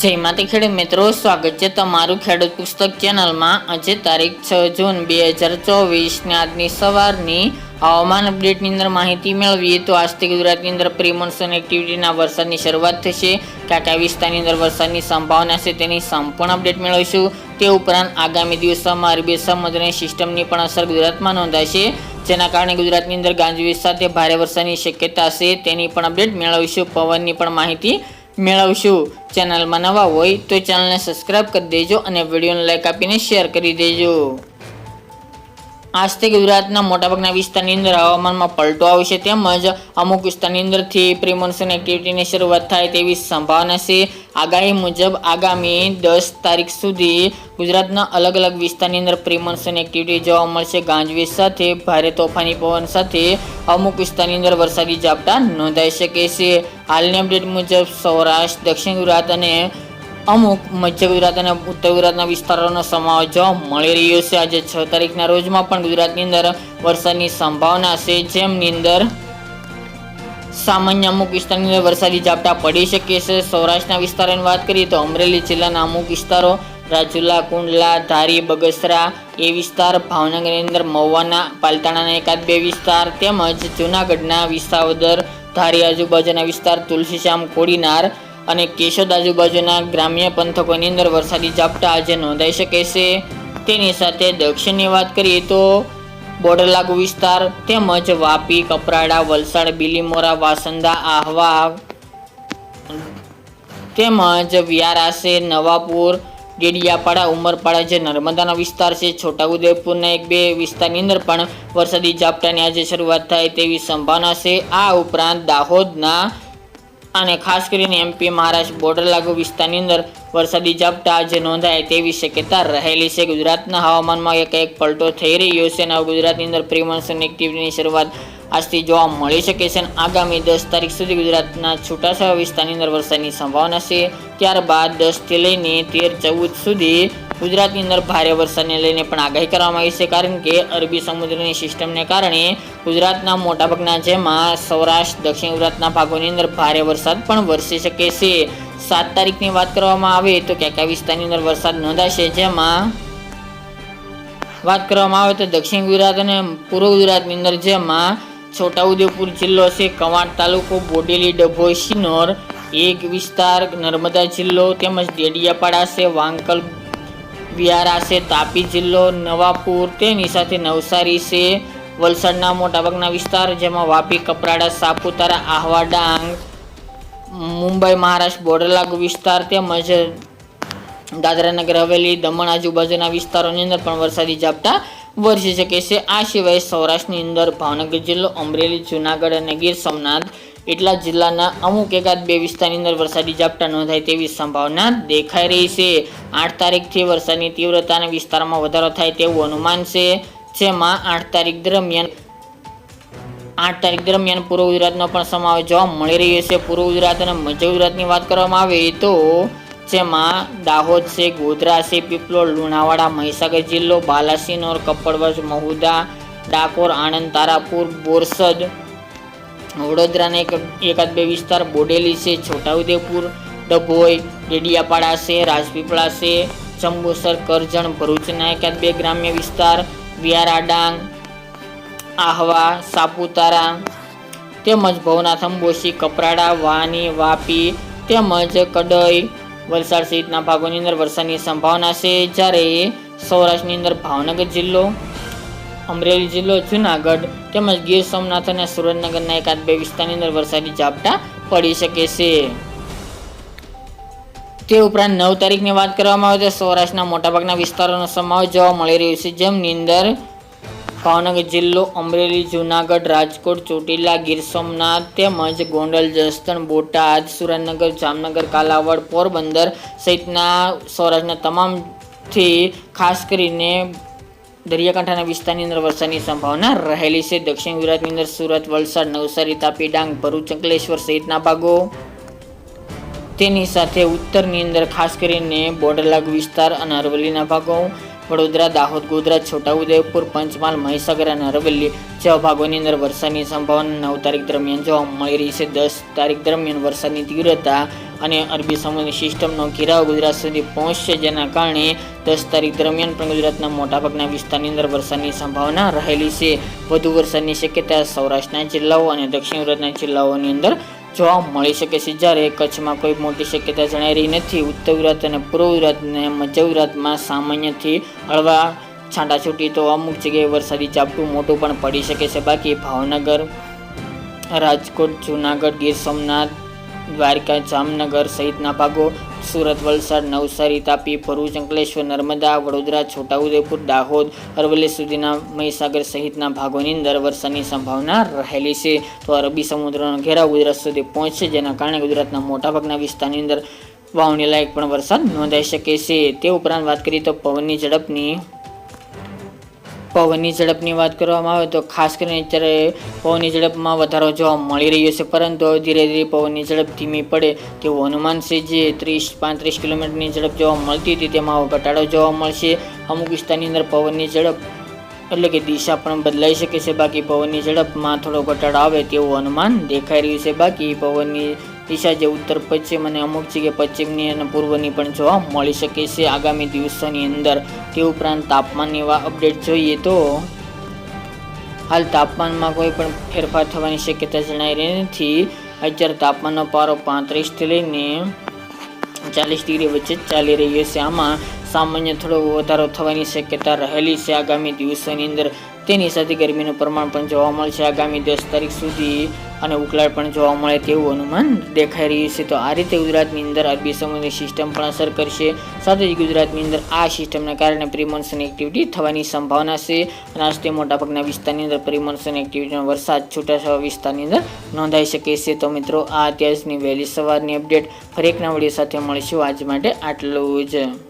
જય માતા ખેડૂત મિત્રો, સ્વાગત છે તમારું ખેડૂત પુસ્તક ચેનલમાં. આજે તારીખ છ જૂન બે હજાર ચોવીસની આજની સવારની હવામાન અપડેટની અંદર માહિતી મેળવીએ તો આજથી ગુજરાતની અંદર પ્રી એક્ટિવિટીના વરસાદની શરૂઆત થશે. કયા કયા વિસ્તારની અંદર વરસાદની સંભાવના છે તેની સંપૂર્ણ અપડેટ મેળવીશું. તે ઉપરાંત આગામી દિવસોમાં અરબી સમુદ્રની સિસ્ટમની પણ અસર ગુજરાતમાં નોંધાશે. જેના કારણે ગુજરાતની અંદર ગાંજવીજ સાથે ભારે વરસાદની શક્યતા છે તેની પણ અપડેટ મેળવીશું. પવનની પણ માહિતી મેળવશું. ચેનલમાં નવા હોય તો ચેનલને સબસ્ક્રાઇબ કરી દેજો અને વિડીયોને લાઇક આપીને શેર કરી દેજો. આજથી ગુજરાતના મોટાભાગના વિસ્તારની અંદર હવામાનમાં પલટો આવશે તેમજ અમુક વિસ્તારની અંદરથી પ્રી મોન્સૂન એક્ટિવિટીની શરૂઆત થાય તેવી સંભાવના છે. આગાહી મુજબ આગામી દસ તારીખ સુધી ગુજરાતના અલગ અલગ વિસ્તારની અંદર પ્રી મોન્સૂન એક્ટિવિટી જોવા મળશે. ગાંજવીજ સાથે ભારે તોફાની પવન સાથે અમુક વિસ્તારની અંદર વરસાદી ઝાપટા નોંધાઈ શકે છે. હાલની અપડેટ મુજબ સૌરાષ્ટ્ર, દક્ષિણ ગુજરાત અને અમુક મધ્ય ગુજરાત અને ઉત્તર ગુજરાતના વિસ્તારોનો સમાવેશ જોવા મળી રહ્યો છે. આજે છ તારીખના રોજમાં પણ ગુજરાતની અંદર વરસાદની સંભાવના છે. જેમની અંદર સામાન્ય અમુક વિસ્તારની અંદર વરસાદી ઝાપટા પડી શકે છે. સૌરાષ્ટ્રના વિસ્તારોની વાત કરીએ તો અમરેલી જિલ્લાના અમુક વિસ્તારો રાજુલા, કુંડલા, ધારી, બગસરા એ વિસ્તાર, ભાવનગરની અંદર મહુવાના, પાલતાણાના એકાદ બે વિસ્તાર તેમજ જૂનાગઢના વિસાવદર, ધારી, આજુબાજુના વિસ્તાર, તુલસીશ્યામ, કોડીનાર અને કેશોદ આજુબાજુના ગ્રામ્ય પંથકોની અંદર વરસાદી ઝાપટા આજે નોંધાઈ શકે છે. તેની સાથે દક્ષિણની વાત કરીએ તો બોર્ડર લાગુ વિસ્તાર તેમજ વાપી, કપરાડા, વલસાડ, બિલીમોરા, વાસંદા, આહવા તેમજ વ્યારાસે નવાપુર, ડેડિયાપાડા, ઉમરપાડા જે નર્મદાના વિસ્તાર છે, છોટાઉદેપુરના એક બે વિસ્તારની અંદર પણ વરસાદી ઝાપટાની આજે શરૂઆત થાય તેવી સંભાવના છે. આ ઉપરાંત દાહોદના અને ખાસ કરીને એમપી મહારાષ્ટ્ર બોર્ડર લાગુ વિસ્તારની અંદર વરસાદી ઝાપટા આજે નોંધાય તેવી શક્યતા રહેલી છે. ગુજરાતના હવામાનમાં એક એક પલટો થઈ રહ્યો છે અને ગુજરાતની અંદર પ્રી એક્ટિવિટીની શરૂઆત આજથી જોવા મળી શકે છે. આગામી દસ તારીખ સુધી ગુજરાતના છૂટાછવાયા વિસ્તારની અંદર વરસાદની સંભાવના છે. ત્યારબાદ દસથી લઈને તેર ચૌદ સુધી ગુજરાતની અંદર ભારે વરસાદને લઈને પણ આગાહી કરવામાં આવી છે, કારણ કે અરબી સમુદ્રની સિસ્ટમને કારણે ગુજરાતના મોટાભાગના જેમાં સૌરાષ્ટ્ર, દક્ષિણ ગુજરાતના ભાગોની અંદર ભારે વરસાદ પણ વરસી શકે છે. સાત તારીખની વાત કરવામાં આવે તો ક્યાં ક્યાં વિસ્તારની અંદર વરસાદ નોંધાશે, જેમાં વાત કરવામાં આવે તો દક્ષિણ ગુજરાત અને પૂર્વ ગુજરાતની અંદર જેમાં છોટાઉદેપુર જિલ્લો છે, કવાંટ તાલુકો, બોડેલી, ડભોઈ સિનોર એક વિસ્તાર, નર્મદા જિલ્લો તેમજ દેડિયાપાડા છે, વાંકલ વિયારા છે, તાપી જિલ્લો, નવાપુર, તેની સાથે નવસારી છે, વલસાડના મોટાભાગના વિસ્તાર જેમાં વાપી, કપરાડા, સાપુતારા, આહવા ડાંગ, મુંબઈ, મહારાષ્ટ્ર, બોર્ડર લાગુ વિસ્તાર તેમજ દાદરાનગર હવેલી, દમણ આજુબાજુના વિસ્તારોની અંદર પણ વરસાદી ઝાપટા વરસી શકે છે. આ સિવાય સૌરાષ્ટ્રની અંદર ભાવનગર જિલ્લો, અમરેલી, જુનાગઢ અને ગીર સોમનાથ એટલા જિલ્લાના અમુક એકાદ બે વિસ્તારની અંદર વરસાદી ઝાપટા નોંધાય તેવી સંભાવના દેખાઈ રહી છે. આઠ તારીખથી વરસાદની તીવ્રતા અને વિસ્તારમાં વધારો થાય તેવું અનુમાન છે, જેમાં આઠ તારીખ દરમિયાન આઠ તારીખ દરમિયાન પૂર્વ ગુજરાતનો પણ સમાવેશ જોવા મળી રહ્યો છે. પૂર્વ ગુજરાત અને મધ્ય ગુજરાતની વાત કરવામાં આવે તો જેમાં દાહોદ છે, ગોધરા છે પીપલોડ લુણાવાડા, મહીસાગર જિલ્લો, બાલાસિનોર, કપડવજ, મહુદા, ડાકોર, આણંદ, તારાપુર, બોરસદ વડોદરાના એક એકાદ બે વિસ્તાર બોડેલી છે, છોટાઉદેપુર, ડભોઈ, ડેડિયાપાડા છે, રાજપીપળા છે, જંબુસર, કરજણ, ભરૂચના એકાદ બે ગ્રામ્ય વિસ્તાર વિયારા ડાંગ આહવા, સાપુતારા તેમજ ભવનાથ અંબોશી કપરાડા, વાની, વાપી તેમજ કડઈ વલસાડ સહિતના ભાગોની અંદર વરસાદની સંભાવના છે. જ્યારે સૌરાષ્ટ્રની અંદર ભાવનગર જિલ્લો અમરેલી જિલ્લો જુનાગઢ તેમજ ગીર સોમનાથ અને સુરેન્દ્રનગરના એકાદ બે વિસ્તારની અંદર વરસાદી ઝાપટા પડી શકે છે. તે ઉપરાંત નવ તારીખની વાત કરવામાં આવે તો સૌરાષ્ટ્રના મોટાભાગના વિસ્તારોનો સમાવેશ જોવા મળી રહ્યો છે. જેમની અંદર ભાવનગર જિલ્લો, અમરેલી, જુનાગઢ, રાજકોટ, ચોટીલા, ગીર સોમનાથ તેમજ ગોંડલ, જસદણ, બોટાદ, સુરેન્દ્રનગર, જામનગર, કાલાવડ, પોરબંદર સહિતના સૌરાષ્ટ્રના તમામથી ખાસ કરીને દરિયાકાંઠાના વિસ્તારની અંદર વરસાદની સંભાવના રહેલી છે. દક્ષિણ ગુજરાતની અંદર સુરત, વલસાડ, નવસારી, તાપી, ડાંગ, ભરૂચ, અંકલેશ્વર સહિતના ભાગો. તેની સાથે ઉત્તરની અંદર ખાસ કરીને બોર્ડરલાગ વિસ્તાર અને અરવલ્લીના ભાગો. વડોદરા, દાહોદ, ગોધરા, છોટાઉદેપુર, પંચમહાલ, મહીસાગર અને અરવલ્લી જેવા ભાગોની અંદર વરસાદની સંભાવના નવ તારીખ દરમિયાન જોવા મળી રહી છે. દસ તારીખ દરમિયાન વરસાદની તીવ્રતા અને અરબી સમુદ્રની સિસ્ટમનો ઘેરાવ ગુજરાત સુધી પહોંચશે, જેના કારણે દસ તારીખ દરમિયાન પણ ગુજરાતના મોટાભાગના વિસ્તારની અંદર વરસાદની સંભાવના રહેલી છે. વધુ વરસાદની શક્યતા સૌરાષ્ટ્રના જિલ્લાઓ અને દક્ષિણ ગુજરાતના જિલ્લાઓની અંદર જોવા મળી શકે છે. જ્યારે કચ્છમાં કોઈ મોટી શક્યતા જણાઈ રહી નથી, ઉત્તર ગુજરાત અને પૂર્વ ગુજરાત અને મધ્ય ગુજરાતમાં સામાન્યથી હળવા છાંટાછૂટી તો અમુક જગ્યાએ વરસાદી ઝાપટું મોટું પણ પડી શકે છે. બાકી ભાવનગર, રાજકોટ, જૂનાગઢ, ગીર સોમનાથ દ્વારકા જામનગર સહિતના ભાગો, સુરત, વલસાડ, નવસારી, તાપી, ભરૂચ, અંકલેશ્વર, નર્મદા, વડોદરા, છોટાઉદેપુર, દાહોદ, અરવલ્લી સુધીના મહીસાગર સહિતના ભાગોની અંદર વરસાદની સંભાવના રહેલી છે. તો અરબી સમુદ્રનો ઘેરાવ ગુજરાત સુધી પહોંચશે, જેના કારણે ગુજરાતના મોટાભાગના વિસ્તારની અંદર વાવણી લાયક પણ વરસાદ નોંધાઈ શકે છે. તે ઉપરાંત વાત કરીએ તો પવનની ઝડપની પવનની ઝડપની વાત કરવામાં આવે તો ખાસ કરીને અત્યારે પવનની ઝડપમાં વધારો જોવા મળી રહ્યો છે. પરંતુ ધીરે ધીરે પવનની ઝડપ ધીમી પડે તેવું અનુમાન છે જે ત્રીસ, પાંત્રીસ કિલોમીટરની ઝડપ જોવા મળતી હતી. તેમાં ઘટાડો જોવા મળશે. અમુક વિસ્તારની અંદર પવનની ઝડપ એટલે કે દિશા પણ બદલાઈ શકે છે. બાકી પવનની ઝડપમાં થોડો ઘટાડો આવે તેવું અનુમાન દેખાઈ રહ્યું છે. બાકી પવનની દિશા જે ઉત્તર, પશ્ચિમ અને અમુક જગ્યાએ પશ્ચિમની અને પૂર્વની પણ જોવા મળી શકે છે. આગામી દિવસોની અંદર તે ઉપરાંત તાપમાનની અપડેટ જોઈએ તો હાલ તાપમાનમાં કોઈ પણ ફેરફાર થવાની શક્યતા જણાઈ રહી નથી. અત્યારે તાપમાનનો પારો પાંત્રીસથી લઈને ચાલીસ ડિગ્રી વચ્ચે ચાલી રહ્યો છે. આમાં સામાન્ય થોડો વધારો થવાની શક્યતા રહેલી છે. આગામી દિવસોની અંદર તેની સાથે ગરમીનું પ્રમાણ પણ જોવા મળશે આગામી દસ તારીખ સુધી અને ઉકળાટ પણ જોવા મળે તેવું અનુમાન દેખાઈ રહ્યું છે. તો આ રીતે ગુજરાતની અંદર અરબી સમુદ્રની સિસ્ટમ પણ અસર કરશે. સાથે જ ગુજરાતની અંદર આ સિસ્ટમના કારણે પ્રિમોન્સન એક્ટિવિટી થવાની સંભાવના છે. અને આજથી મોટાભાગના વિસ્તારની અંદર પ્રિમોન્સન એક્ટિવિટીનો વરસાદ છૂટાછવાયા વિસ્તારની અંદર નોંધાઈ શકે છે. તો મિત્રો, આ અત્યારની વહેલી સવારની અપડેટ ફરી એક વીડિયો સાથે મળીશું. આજ માટે આટલું જ.